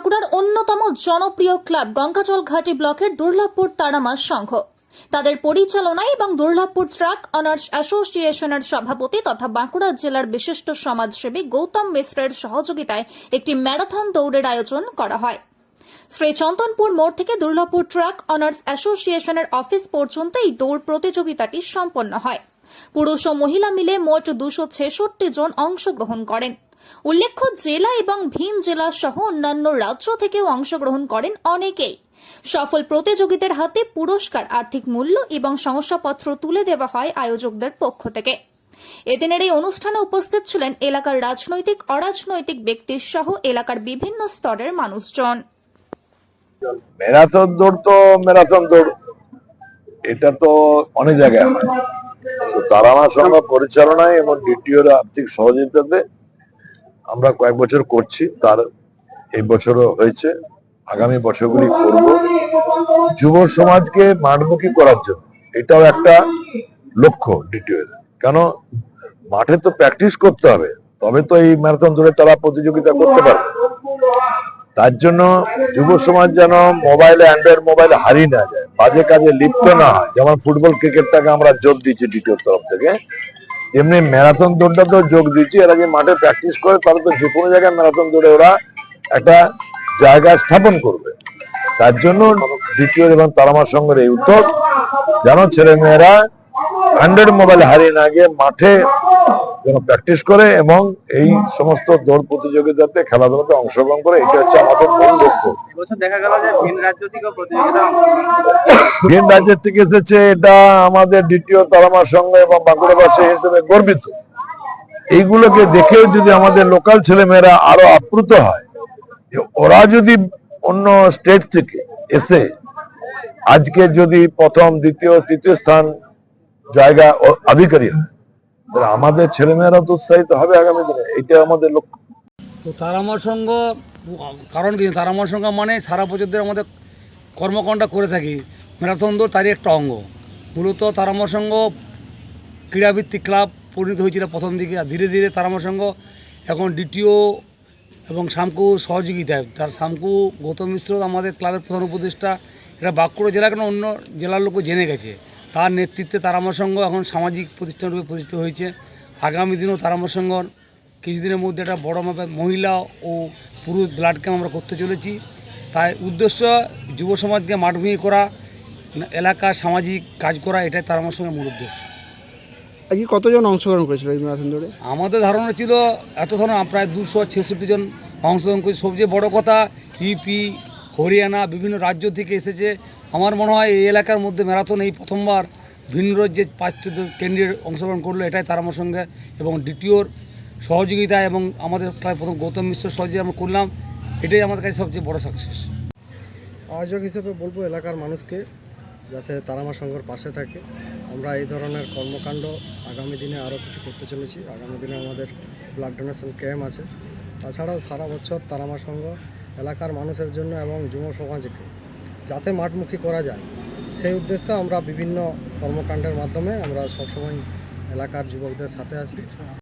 বাঁকুড়ার অন্যতম জনপ্রিয় ক্লাব গঙ্গাজল ঘাটি ব্লকের দুর্লভপুর তারামা সংঘ। তাদের পরিচালনায় এবং দুর্লভপুর ট্রাক অনার্স অ্যাসোসিয়েশনের সভাপতি তথা বাঁকুড়া জেলার বিশিষ্ট সমাজসেবী গৌতম মিশ্রের সহযোগিতায় একটি ম্যারাথন দৌড়ের আয়োজন করা হয়। শ্রী চন্দনপুর মোড় থেকে দুর্লভপুর ট্রাক অনার্স অ্যাসোসিয়েশনের অফিস পর্যন্ত এই দৌড় প্রতিযোগিতাটি সম্পন্ন হয়। পুরুষ ও মহিলা মিলে মোট দুশো ছেষট্টি জন অংশগ্রহণ করেন। উল্লেখ্য, জেলা এবং ভিন জেলা সহ অন্যান্য রাজ্য থেকেও অংশগ্রহণ করেন অনেকেই। সফল প্রতিযোগীদের হাতে পুরস্কার, আর্থিক মূল্য এবং শংসাপত্র তুলে দেওয়া হয় আয়োজকদের পক্ষ থেকে। এদিনের এই অনুষ্ঠানে উপস্থিত ছিলেন এলাকার রাজনৈতিক, অরাজনৈতিক ব্যক্তি সহ এলাকার বিভিন্ন স্তরের মানুষজন। ম্যারাথন দৌড় তো ম্যারাথন দৌড়। এটা তো অনেক জায়গায় হয়। তো তারামা সংঘ পরিচালনায় এবং ডিটিওর আর্থিক সহযোগিতাতে আমরা কয়েক বছর করছি, তার এই বছরও হয়েছে। আগামী বছরগুলি করব। যুব সমাজকে মাঠমুখী করার জন্য। এটাও একটা লক্ষ্য ডিটিওর কেন? মাঠে তো প্র্যাকটিস করতে হবে। তবে তো এই ম্যারাথন দৌড়ে তারা প্রতিযোগিতা করতে পারবে তার জন্য যুব সমাজ যেন মোবাইলে অ্যান্ড্রয়েড মোবাইলে হারিয়ে না যায়। বাজে কাজে লিপ্ত না হয়। যেমন ফুটবল ক্রিকেটটাকে আমরা যোগ দিচ্ছি দ্বিতীয় তরফ থেকে। এমনি ম্যারাথন দৌড়টা তো যোগ দিচ্ছি এরা যে মাঠে প্র্যাকটিস করে তারা তো যে কোনো জায়গায় ম্যারাথন দৌড়ে ওরা একটা জায়গা স্থাপন করবে। তার জন্য দ্বিতীয় এবং তারামার সঙ্গে এই উদ্যোগ, যেন ছেলেমেয়েরা মেয়েরা অ্যান্ড্রয়েড মোবাইল হারিয়ে না গিয়ে মাঠে যেন প্র্যাকটিস করে এবং এই সমস্ত দৌড় প্রতিযোগিতাতে খেলাধুলাতে অংশগ্রহণ করে এটা হচ্ছে আমাদের মূল লক্ষ্য। এবছর দেখা গেল যে ভিন রাজ্যের থেকে এসেছে এটা আমাদের দ্বিতীয় তারামার সঙ্গে এবং বাঁকুড়াবাসী হিসেবে গর্বিত। এইগুলোকে দেখেও যদি আমাদের লোকাল ছেলেমেয়েরা আরও আপ্লুত হয় যে ওরা যদি অন্য স্টেট থেকে এসে আজকে যদি প্রথম দ্বিতীয় তৃতীয় স্থান জায়গা অধিকারী হয়, আমাদের ছেলেমেয়েরা তো উৎসাহিত হবে আগামী দিনে এটা আমাদের লক্ষ্য। তো তারামার সঙ্গ, কারণ কি তারামার সঙ্গ মানে সারা বছর ধরে আমাদের কর্মকাণ্ড করে থাকি। ম্যারাথন দৌড় তারই একটা অঙ্গ। মূলত তারামার সঙ্গ ক্রীড়াভিত্তিক ক্লাব পরিণত হয়েছিল প্রথম দিকে, আর ধীরে ধীরে তারামার সঙ্গ এখন ডিটিও এবং শামকু সহযোগিতায় তার শামকু গৌতম মিশ্র আমাদের ক্লাবের প্রধান উপদেষ্টা এটা বাঁকুড়া জেলা কেন অন্য জেলার লোকও জেনে গেছে। তার নেতৃত্বে তারামার সঙ্গ এখন সামাজিক প্রতিষ্ঠান রূপে প্রতিষ্ঠিত হয়েছে। আগামী দিনেও তারামার সঙ্গ কিছুদিনের মধ্যে একটা বড় মাপের মহিলা ও পুরুষ ব্লাড ক্যাম্প আমরা করতে চলেছি। তাই উদ্দেশ্য যুব সমাজকে মাঠভূমি করা এলাকার সামাজিক কাজ করা এটাই তার আমার সঙ্গে মূল উদ্দেশ্য। আজকে কতজন অংশগ্রহণ করেছিল এই ম্যারাথন দৌড়ে? আমাদের ধারণা ছিল এত ধরনের প্রায় দুশো ছেষট্টি জন অংশগ্রহণ করেছে। সবচেয়ে বড় কথা ইপি হরিয়ানা বিভিন্ন রাজ্য থেকে এসেছে। আমার মনে হয় এই এলাকার মধ্যে ম্যারাথন এই প্রথমবার ভিন্ন রাজ্যে পাঁচ ক্যান্ডিডেট অংশগ্রহণ করল, এটাই তার আমার সঙ্গে। এবং দ্বিতীয়র সহযোগিতা এবং আমাদের প্রথম গৌতম মিশ্র সহযোগিতা আমরা করলাম, এটাই আমাদের কাছে সবচেয়ে বড় সাকসেস আয়োজক হিসেবে বলব এলাকার মানুষকে, যাতে তারামা সংঘর পাশে থাকে। আমরা এই ধরনের কর্মকাণ্ড আগামী দিনে আরও কিছু করতে চলেছি। আগামী দিনে আমাদের ব্লাড ডোনেশন ক্যাম্প আছে। তাছাড়াও সারা বছর তারামা সংঘ এলাকার মানুষের জন্য এবং যুব সমাজকে। যাতে মাঠমুখী করা যায়। সেই উদ্দেশ্যে আমরা বিভিন্ন কর্মকাণ্ডের মাধ্যমে আমরা সবসময় এলাকার যুবকদের সাথে আছি।